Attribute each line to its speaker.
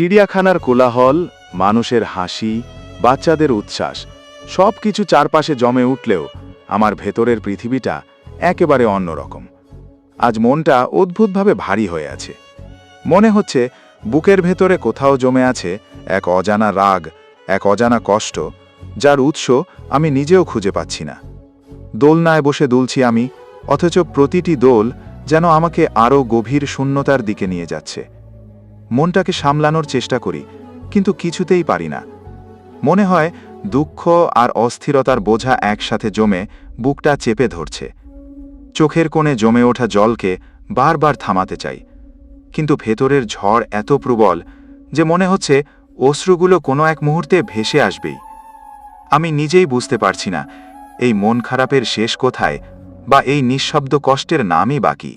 Speaker 1: চিড়িয়াখানার কোলাহল, মানুষের হাসি, বাচ্চাদের উচ্ছ্বাস সব কিছু চারপাশে জমে উঠলেও আমার ভেতরের পৃথিবীটা একেবারে অন্যরকম। আজ মনটা অদ্ভুতভাবে ভারী হয়ে আছে। মনে হচ্ছে বুকের ভেতরে কোথাও জমে আছে এক অজানা রাগ, এক অজানা কষ্ট, যার উৎস আমি নিজেও খুঁজে পাচ্ছি না। দোলনায় বসে দুলছি আমি, অথচ প্রতিটি দোল যেন আমাকে আরও গভীর শূন্যতার দিকে নিয়ে যাচ্ছে। মনটাকে সামলানোর চেষ্টা করি, কিন্তু কিছুতেই পারি না। মনে হয় দুঃখ আর অস্থিরতার বোঝা একসাথে জমে বুকটা চেপে ধরছে। চোখের কোণে জমে ওঠা জলকে বারবার থামাতে চাই, কিন্তু ভেতরের ঝড় এত প্রবল যে মনে হচ্ছে অশ্রুগুলো কোনো এক মুহূর্তে ভেসে আসবেই। আমি নিজেই বুঝতে পারছি না, এই মন খারাপের শেষ কোথায় বা এই নিঃশব্দ কষ্টের নামই বাকি